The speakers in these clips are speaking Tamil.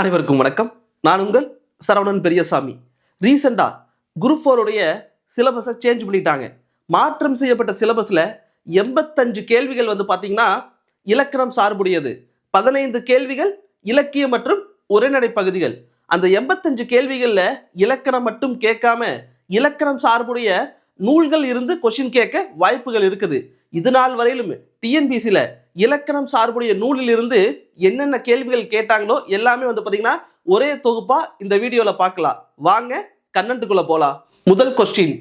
அனைவருக்கும் வணக்கம். நான் உங்கள் சரவணன் பெரியசாமி. ரீசெண்டாக குரூப் ஃபோருடைய சிலபஸை சேஞ்ச் பண்ணிட்டாங்க. மாற்றம் செய்யப்பட்ட சிலபஸில் எண்பத்தஞ்சு கேள்விகள் வந்து பார்த்தீங்கன்னா இலக்கணம் சார்புடையது. பதினைந்து கேள்விகள் இலக்கியம் மற்றும் உரைநடை பகுதிகள். அந்த எண்பத்தஞ்சு கேள்விகளில் இலக்கணம் மட்டும் கேட்காம இலக்கணம் சார்புடைய நூல்கள் இருந்து கொஷின் கேட்க வாய்ப்புகள் இருக்குது. இது நாள் வரையிலும் டிஎன்பிசியில் இலக்கணம் சார்புடைய நூலில் இருந்து என்னென்ன கேள்விகள் கேட்டாங்களோ எல்லாமே வந்து பார்த்தீங்கன்னா ஒரே தொகுப்பாக இந்த வீடியோவில் பார்க்கலாம். வாங்க கண்ணன்ட்டுக்குள்ளே போகலாம் முதல் கொஸ்டின்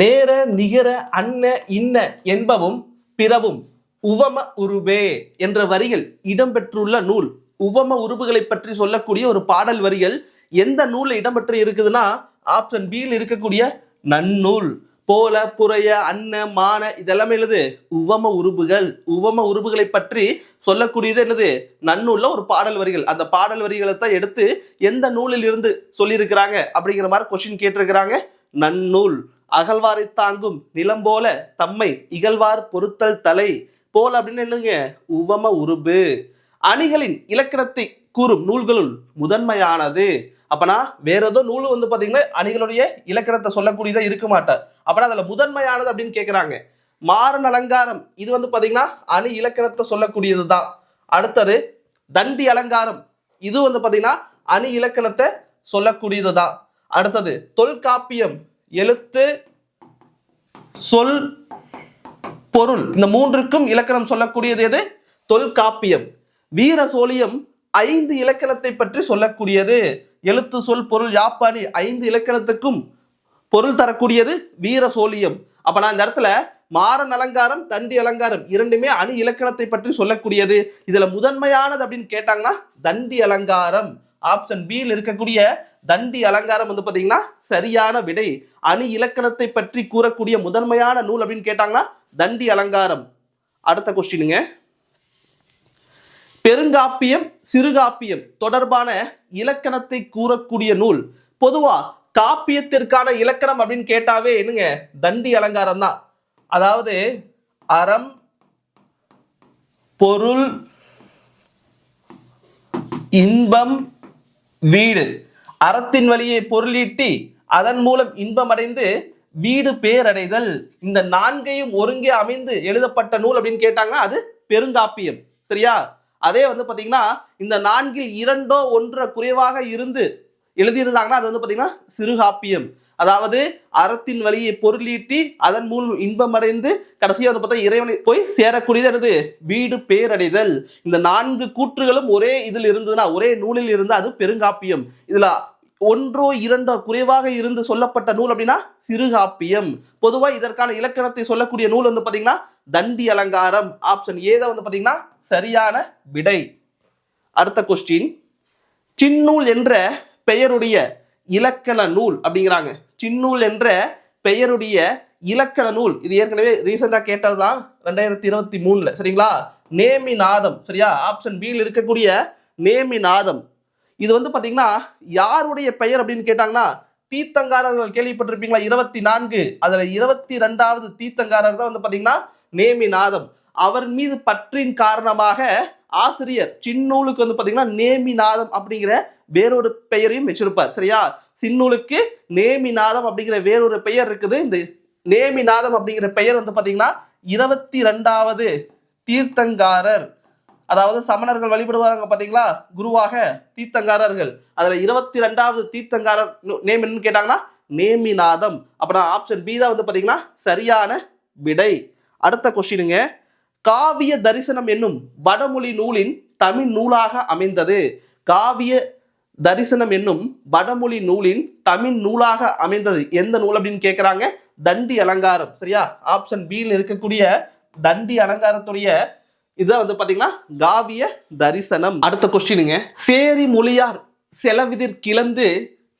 நேர நிகர அன்ன இன்ன என்பவும் பிறவும் உவம உருபே என்ற வரிகள் இடம்பெற்றுள்ள நூல். உவம உருபுகளை பற்றி சொல்லக்கூடிய ஒரு பாடல் வரிகள் எந்த நூலில் இடம்பெற்று இருக்குதுன்னா ஆப்ஷன் பியில் இருக்கக்கூடிய நன்னூல். போல புறைய அன்ன மான இதெல்லாமே என்னது உவம உருபுகள் உவம உருபுகளை பற்றி சொல்லக்கூடியது என்னது? நன்னூல்ல ஒரு பாடல் வரிகள். அந்த பாடல் வரிகளை தான் எடுத்து எந்த நூலில் இருந்து சொல்லியிருக்கிறாங்க அப்படிங்கிற மாதிரி கொஸ்டின் கேட்டிருக்கிறாங்க. நன்னூல். அகழ்வாரை தாங்கும் நிலம் போல தம்மை இகழ்வார் பொருத்தல் தலை. போல அப்படின்னு என்னங்க? உவம உருபு அணிகளின் இலக்கணத்தை கூறும் நூல்களுள் முதன்மையானது. அப்பனா வேற ஏதோ நூல் வந்து பாத்தீங்கன்னா அணிகளுடைய இலக்கணத்தை சொல்லக்கூடியதா இருக்க மாட்டார். அப்பனா அதுல முதன்மையானது அப்படின்னு கேக்குறாங்க. மாறன் அலங்காரம். இது வந்து பாத்தீங்கன்னா அணி இலக்கணத்தை சொல்லக்கூடியது தான் அடுத்தது தண்டி அலங்காரம். இது வந்து பாத்தீங்கன்னா அணி இலக்கணத்தை சொல்லக்கூடியது தான் அடுத்தது தொல்காப்பியம். எழுத்து சொல் பொருள். இந்த மூன்றுக்கும் இலக்கணம் சொல்லக்கூடியது எது? தொல்காப்பியம். வீர சோழியம் ஐந்து இலக்கணத்தை பற்றி சொல்லக்கூடியது. எழுத்து சொல் பொருள் யாப்பாணி ஐந்து இலக்கணத்துக்கும் பொருள் தரக்கூடியது வீர சோழியம். அப்ப நான் இந்த இடத்துல மாறன் அலங்காரம் தண்டி அலங்காரம் இரண்டுமே அணு இலக்கணத்தை பற்றி சொல்லக்கூடியது. இதுல முதன்மையானது அப்படின்னு கேட்டாங்கன்னா தண்டி அலங்காரம். ஆப்ஷன் பியில் இருக்கக்கூடிய தண்டி அலங்காரம் வந்து பார்த்தீங்கன்னா சரியான விடை. அணு இலக்கணத்தை பற்றி கூறக்கூடிய முதன்மையான நூல் அப்படின்னு கேட்டாங்கன்னா தண்டி அலங்காரம். அடுத்த கொஸ்டினுங்க பெருங்காப்பியம் சிறுகாப்பியம் தொடர்பான இலக்கணத்தை கூறக்கூடிய நூல். பொதுவா காப்பியத்திற்கான இலக்கணம் அப்படின்னு கேட்டாவே என்னங்க? தண்டி அலங்காரம் தான். அதாவது அறம் பொருள் இன்பம் வீடு. அறத்தின் வழியை பொருளீட்டி அதன் மூலம் இன்பம் அடைந்து வீடு பேரடைதல். இந்த நான்கையும் ஒருங்கே அமைந்து எழுதப்பட்ட நூல் அப்படின்னு கேட்டாங்கன்னா அது பெருங்காப்பியம். சரியா? அதே வந்து பார்த்தீங்கன்னா இந்த நான்கில் இரண்டோ ஒன்றை குறைவாக இருந்து எழுதியிருந்தாங்கன்னா அது வந்து பார்த்தீங்கன்னா சிறுகாப்பியம். அதாவது அறத்தின் வழியை பொருளீட்டி அதன் மூலம் இன்பம் அடைந்து வந்து பார்த்தா இறைவனை போய் சேரக்கூடியது என்னது? வீடு பேரடைதல். இந்த நான்கு கூற்றுகளும் ஒரே இதில் இருந்ததுன்னா ஒரே நூலில் இருந்து அது பெருங்காப்பியம். இதில் ஒன்றோ இரண்டோ குறைவாக இருந்து சொல்லப்பட்ட நூல் அப்படின்னா சிறுகாப்பியம். பொதுவா இதற்கான இலக்கணத்தை சொல்லக்கூடிய நூல் வந்து பாத்தீங்கன்னா தண்டி அலங்காரம். ஆப்ஷன் ஏதோ வந்து பாத்தீங்கன்னா சரியான விடை. அடுத்த கொஸ்டின் சின்னூல் என்ற பெயருடைய இலக்கண நூல் அப்படிங்கிறாங்க. சின்னூல் என்ற பெயருடைய இலக்கண நூல். இது ஏற்கனவே ரீசெண்டாக கேட்டது தான் ரெண்டாயிரத்தி இருபத்தி மூணுல. சரிங்களா? நேமி நாதம் சரியா ஆப்ஷன் பியில் இருக்கக்கூடிய நேமி நாதம் இது வந்து பார்த்தீங்கன்னா யாருடைய பெயர் அப்படின்னு கேட்டாங்கன்னா தீத்தங்காரர்கள் கேள்விப்பட்டிருப்பீங்களா? இருபத்தி நான்கு. அதில் இருபத்தி ரெண்டாவது தீத்தங்காரர் தான் வந்து பாத்தீங்கன்னா நேமிநாதம். அவர் மீது பற்றின் காரணமாக ஆசிரியர் சின்னூலுக்கு வந்து பார்த்தீங்கன்னா நேமிநாதம் அப்படிங்கிற வேறொரு பெயரையும் வச்சிருப்பார். சரியா? சின்னூலுக்கு நேமிநாதம் அப்படிங்கிற வேறொரு பெயர் இருக்குது. இந்த நேமிநாதம் அப்படிங்கிற பெயர் வந்து பார்த்தீங்கன்னா இருபத்தி ரெண்டாவது தீர்த்தங்காரர். அதாவது சமணர்கள் வழிபடுவாங்க பாத்தீங்களா? குருவாக தீர்த்தங்காரர்கள். அதுல இருபத்தி ரெண்டாவது தீர்த்தங்காரர் நேம் என்னன்னு கேட்டாங்கன்னா நேமிநாதம். அப்படின்னா ஆப்ஷன் பி தான் வந்து பாத்தீங்கன்னா சரியான விடை. அடுத்த கொஸ்டினுங்க காவிய தரிசனம் என்னும் வடமொழி நூலின் தமிழ் நூலாக அமைந்தது. காவிய தரிசனம் என்னும் வடமொழி நூலின் தமிழ் நூலாக அமைந்தது. எந்த நூல் அப்படின்னு கேட்குறாங்க தண்டி அலங்காரம். சரியா? ஆப்ஷன் பியில் இருக்கக்கூடிய தண்டி அலங்காரத்துடைய இதுதான் வந்து பாத்தீங்கன்னா காவிய தரிசனம். அடுத்த கொஸ்டினுங்க சேரி மொழியார் செலவிதிர் கிளந்து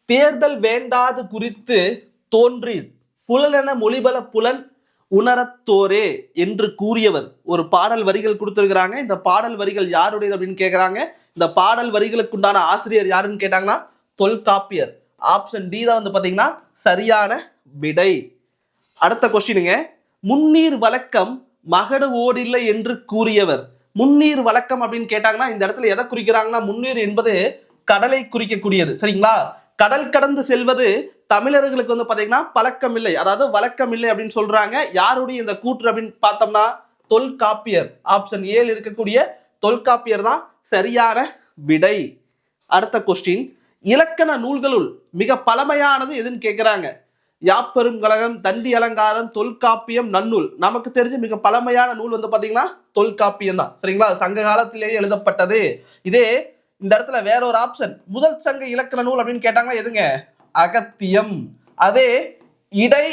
தேர்தல் வேண்டாது குறித்து தோன்றி புலனென மொழிபல புலன் உணரத்தோரே என்று கூறியவர். ஒரு பாடல் வரிகள் கொடுத்துருக்குறாங்க. இந்த பாடல் வரிகள் யாருடையது அப்படின்னு கேட்குறாங்க இந்த பாடல் வரிகளுக்கு உண்டான ஆசிரியர் யாருன்னு கேட்டாங்கன்னா தொல்காப்பியர். ஆப்ஷன் டி தான் வந்து பார்த்தீங்கன்னா சரியான விடை. அடுத்த கொஸ்டினுங்க முன்னீர் வழக்கம் மகடு ஓடில்லை என்று கூறியவர். முன்னீர் வழக்கம் அப்படின்னு கேட்டாங்கன்னா இந்த இடத்துல எதை குறிக்கிறாங்கன்னா முன்னீர் என்பது கடலை குறிக்கக்கூடியது. சரிங்களா? கடல் கடந்து செல்வது தமிழர்களுக்கு வந்து பாத்தீங்கன்னா பழக்கம் இல்லை அதாவது வழக்கம் இல்லை அப்படின்னு சொல்றாங்க. யாருடைய இந்த கூற்று அப்படின்னு பார்த்தோம்னா தொல்காப்பியர். ஆப்ஷன் ஏழு இருக்கக்கூடிய தொல்காப்பியர் தான் சரியான விடை. அடுத்த கொஸ்டின் இலக்கண நூல்களுள் மிக பழமையானது எதுன்னு கேட்குறாங்க யாப்பெரும் கழகம் தண்டி அலங்காரம் தொல்காப்பியம் நன்னூல். நமக்கு தெரிஞ்ச மிக பழமையான நூல் வந்து பாத்தீங்கன்னா தொல்காப்பியம் தான். சரிங்களா? அது சங்க காலத்திலேயே எழுதப்பட்டது. இதே இந்த இடத்துல வேற ஒரு ஆப்ஷன் முதல் சங்க இலக்கண நூல் அப்படின்னு கேட்டாங்கன்னா எதுங்க? அகத்தியம். அதே இடை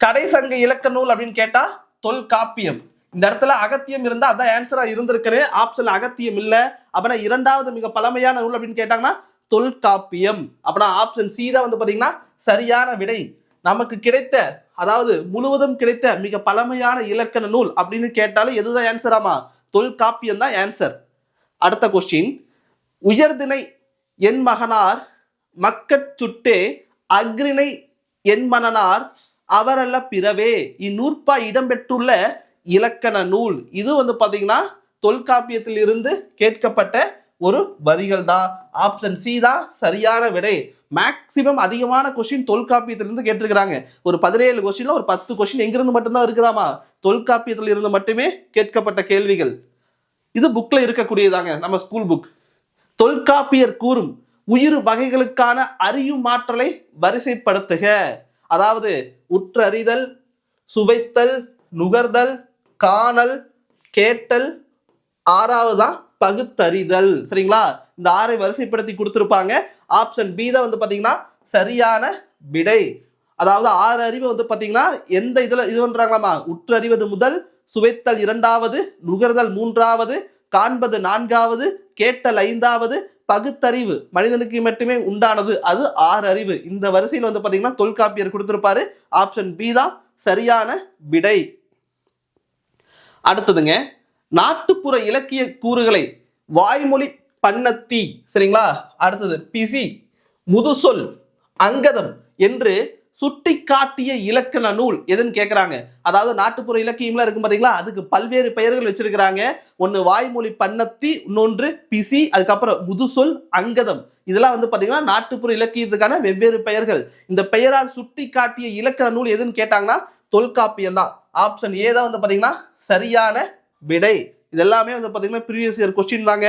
கடை சங்க இலக்கண நூல் அப்படின்னு கேட்டா தொல்காப்பியம். இந்த இடத்துல அகத்தியம் இருந்தா அதான் ஆன்சரா இருந்திருக்குன்னு. ஆப்ஷன் அகத்தியம் இல்ல. அப்படின்னா இரண்டாவது மிக பழமையான நூல் அப்படின்னு கேட்டாங்கன்னா தொல்காப்பியம். அப்படின்னா ஆப்ஷன் சி தான் வந்து பாத்தீங்கன்னா சரியான விடை. நமக்கு கிடைத்த அதாவது முழுவதும் கிடைத்த மிக பழமையான இலக்கண நூல் அப்படின்னு கேட்டாலும் எதுதான் ஆன்சர் ஆமா? தொல்காப்பியம் தான் ஆன்சர் அடுத்த கொஸ்டின் உயர்திணை என் மகனார் மக்கட் சுட்டே அக்ரிணை என் மனனார் அவரல்ல பிறவே. இந்நூற்பா இடம்பெற்றுள்ள இலக்கண நூல். இது வந்து பார்த்தீங்கன்னா தொல்காப்பியத்தில் இருந்து கேட்கப்பட்ட ஒரு வரிகள் தான் ஆப்ஷன் சி தான் சரியான விடை. மேக்சிமம் அதிகமான கொஸ்டின் தொல்காப்பியத்திலிருந்து கேட்டிருக்கிறாங்க. ஒரு பதினேழு கொஸ்டின்ல ஒரு பத்து கொஸ்டின் எங்கிருந்து மட்டும்தான் இருக்குதாமா? தொல்காப்பியத்தில் இருந்து மட்டுமே கேட்கப்பட்ட கேள்விகள். இது புக்கில் இருக்கக்கூடியதாங்க. நம்ம ஸ்கூல் புக் தொல்காப்பியர் கூறும் உயிர் வகைகளுக்கான அறியும் மாற்றலை வரிசைப்படுத்துக. அதாவது உற்றறிதல் சுவைத்தல் நுகர்தல் காணல் கேட்டல் ஆறாவது? தான் பகுத்தறிதல். சரிங்களா? இந்த ஆறை வரிசைப்படுத்தி கொடுத்துருப்பாங்க. ஆப்ஷன் பி தான் வந்து பார்த்தீங்கன்னா சரியான விடை. அதாவது ஆறு அறிவு வந்து பார்த்தீங்கன்னா எந்த இதில் இது பண்ணுறாங்களாமா உற்றறிவது முதல் சுவைத்தல் இரண்டாவது நுகர்தல் மூன்றாவது காண்பது நான்காவது கேட்டல் ஐந்தாவது பகுத்தறிவு. மனிதனுக்கு மட்டுமே உண்டானது. அது ஆறு அறிவு. இந்த வரிசையில் வந்து பார்த்தீங்கன்னா தொல்காப்பியர் கொடுத்துருப்பாரு. ஆப்ஷன் பி தான் சரியான விடை. அடுத்ததுங்க நாட்டுப்புற இலக்கிய கூறுகளை வாய்மொழி பண்ணத்தி சரிங்களா? அடுத்தது பிசி முதுசொல் அங்கதம் என்று சுட்டி காட்டிய இலக்கண நூல் எதுன்னு கேட்குறாங்க அதாவது நாட்டுப்புற இலக்கியம்லாம் இருக்கும் பார்த்தீங்களா அதுக்கு பல்வேறு பெயர்கள் வச்சிருக்கிறாங்க. ஒன்று வாய்மொழி பண்ணத்தி இன்னொன்று பிசி அதுக்கப்புறம் முதுசொல் அங்கதம். இதெல்லாம் வந்து பார்த்தீங்கன்னா நாட்டுப்புற இலக்கியத்துக்கான வெவ்வேறு பெயர்கள். இந்த பெயரால் சுட்டி காட்டிய இலக்கண நூல் எதுன்னு கேட்டாங்கன்னா தொல்காப்பியம் தான் ஆப்ஷன் ஏ தான் வந்து பார்த்தீங்கன்னா சரியான விடை. இதெல்லாமே வந்து பார்த்தீங்கன்னா ப்ரீவியஸ் இயர் கொஸ்டின் தாங்க.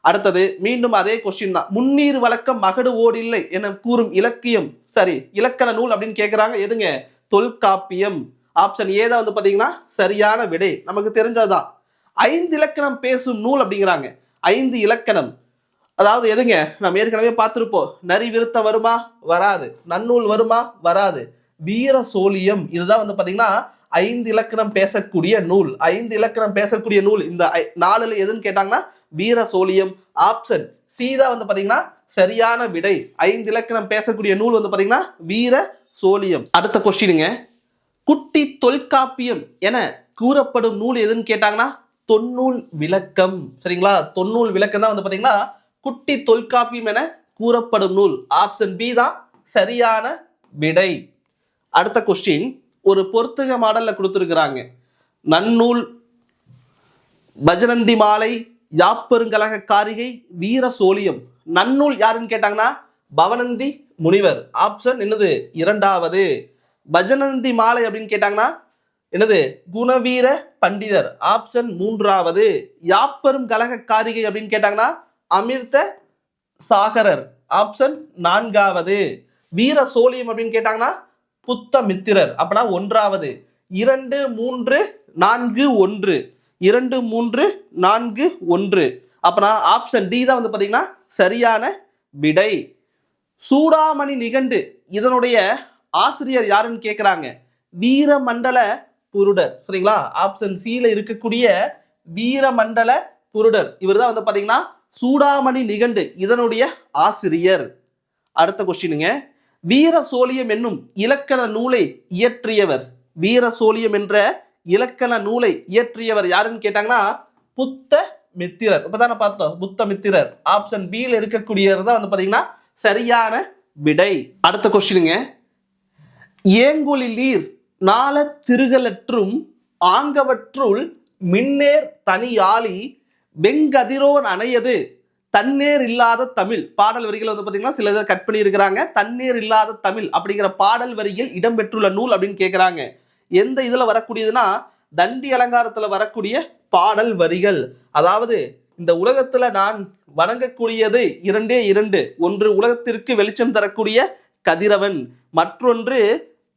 அடுத்தது மீண்டும் அதே கொஸ்டின் தான். முன்னீர் வழக்கம் மகடு ஓடில்லை என கூறும் இலக்கியம். சரி இலக்கண நூல் அப்படின்னு கேட்குறாங்க எதுங்க? தொல்காப்பியம். ஆப்ஷன் ஏதா வந்து பார்த்தீங்கன்னா சரியான விடை. நமக்கு தெரிஞ்சதுதான். ஐந்து இலக்கணம் பேசும் நூல் அப்படிங்கிறாங்க. ஐந்து இலக்கணம். அதாவது எதுங்க? நம்ம ஏற்கனவே பார்த்துருப்போம். நரி விருத்தம் வருமா? வராது. நன்னூல் வருமா? வராது. வீர சோழியம். இதுதான் வந்து பார்த்தீங்கன்னா ஐந்து இலக்கணம் பேசக்கூடிய நூல். ஐந்து இலக்கணம் பேசக்கூடிய நூல். இந்த ஐ- நாலுல எதுன்னு கேட்டாங்கன்னா வீர சோழியம் ஆப்ஷன் சீதா வந்து பாத்தீங்கன்னா சரியான விடை. ஐந்து இலக்கணம் பேசக்கூடிய நூல் வந்து பாத்தீங்கன்னா வீர சோழியம். அடுத்த கொஸ்டினுங்க. குட்டி தொல்காப்பியம் என கூறப்படும் நூல் எதுன்னு கேட்டாங்கன்னா தொன்னூல் விளக்கம். சரிங்களா? தொன்னூல் விளக்கம் தான் வந்து பாத்தீங்கன்னா குட்டி தொல்காப்பியம் என கூறப்படும் நூல். ஆப்ஷன் பி தான் சரியான விடை. அடுத்த கொஸ்டின். ஒரு பொருத்துக மாடலில் கொடுத்துருக்குறாங்க. நன்னூல் பஜனந்தி மாலை யாப்பெருங்கலக காரிகை வீர சோழியம். நன்னூல் யாருன்னு கேட்டாங்கன்னா பவனந்தி முனிவர். ஆப்ஷன் என்னது? இரண்டாவது. பஜனந்தி மாலை அப்படின்னு கேட்டாங்கன்னா என்னது? குணவீர பண்டிதர். ஆப்ஷன் மூன்றாவது. யாப்பெரும் கலக காரிகை அப்படின்னு கேட்டாங்கன்னா அமிர்த சாகரர். ஆப்ஷன் நான்காவது. வீர சோழியம் அப்படின்னு கேட்டாங்கன்னா புத்த மித்திரர் அப்படின்னா ஒன்றாவது. இரண்டு மூன்று நான்கு ஒன்று. இரண்டு மூன்று நான்கு ஒன்று. அப்பனா ஆப்ஷன் டி தான் வந்து பார்த்தீங்கன்னா சரியான விடை. சூடாமணி நிகண்டு. இதனுடைய ஆசிரியர் யாருன்னு கேட்குறாங்க வீரமண்டல புருடர். சரிங்களா? ஆப்ஷன் சியில் இருக்கக்கூடிய வீரமண்டல புருடர். இவர் தான் வந்து பார்த்தீங்கன்னா சூடாமணி நிகண்டு. இதனுடைய ஆசிரியர். அடுத்த கொஸ்டினுங்க வீர சோழியம் என்னும் இலக்கண நூலை இயற்றியவர். வீர சோழியம் என்ற இலக்கண நூலை இயற்றியவர் யாருன்னு கேட்டாங்கன்னா புத்த மித்திரர். இப்பதானே பார்த்தோம் புத்த மித்திரர். ஆப்ஷன் பியில் இருக்கக்கூடியவர் தான் வந்து பாத்தீங்கன்னா சரியான விடை. அடுத்த கொஸ்டினுங்க ஏங்குலிலீர் நாள திருகலற்றும் ஆங்கவற்றுள் மின்னேர் தனியாளி வெங்கதிரோன் அணையது. தண்ணீர் இல்லாத தமிழ். பாடல் வரிகள் வந்து பார்த்தீங்கன்னா சில இதை கட் பண்ணியிருக்கிறாங்க. தண்ணீர் இல்லாத தமிழ் அப்படிங்கிற பாடல் வரியில் இடம்பெற்றுள்ள நூல் அப்படின்னு கேட்குறாங்க எந்த இதில் வரக்கூடியதுன்னா தண்டி அலங்காரத்தில் வரக்கூடிய பாடல் வரிகள். அதாவது இந்த உலகத்தில் நான் வணங்கக்கூடியது இரண்டே இரண்டு. ஒன்று உலகத்திற்கு வெளிச்சம் தரக்கூடிய கதிரவன் மற்றொன்று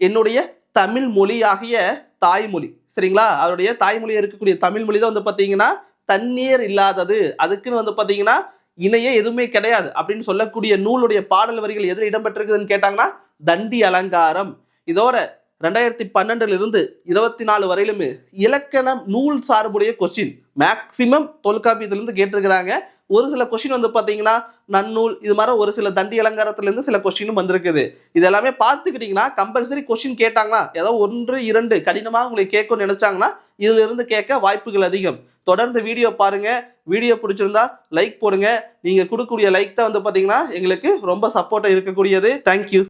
என்னுடைய தமிழ் மொழியாகிய தாய்மொழி. சரிங்களா? அவருடைய தாய்மொழியாக இருக்கக்கூடிய தமிழ் மொழி தான் வந்து பார்த்தீங்கன்னா தண்ணீர் இல்லாதது. அதுக்குன்னு வந்து பார்த்தீங்கன்னா இணையே எதுவுமே கிடையாது அப்படின்னு சொல்லக்கூடிய நூலுடைய பாடல் வரிகள் எதில் இடம்பெற்றிருக்குதுன்னு கேட்டாங்கன்னா தண்டி அலங்காரம். இதோட ரெண்டாயிரத்தி பன்னெண்டுல இருந்து இருபத்தி நாலு வரையிலுமே இலக்கணம் நூல் சார்புடைய கொஸ்டின் மேக்சிமம் தொல்காப்பியத்திலிருந்து கேட்டிருக்கிறாங்க. ஒரு சில கொஸ்டின் வந்து பார்த்தீங்கன்னா நன்னூல் இது மாதிரி ஒரு சில தண்டி அலங்காரத்துலேருந்து சில கொஸ்டினும் வந்திருக்குது. இது எல்லாமே பார்த்துக்கிட்டிங்கன்னா கம்பல்சரி கொஸ்டின் கேட்டாங்கன்னா ஏதோ ஒன்று இரண்டு கடினமாக உங்களை கேட்கணும்னு நினைச்சாங்கன்னா இதுல இருந்து கேட்க வாய்ப்புகள் அதிகம். தொடர்ந்து வீடியோ பாருங்க. வீடியோ பிடிச்சிருந்தா லைக் போடுங்க. நீங்க கொடுக்கக்கூடிய லைக் தான் வந்து பார்த்தீங்கன்னா எங்களுக்கு ரொம்ப சப்போர்ட்டாக இருக்கக்கூடியது. தேங்க்யூ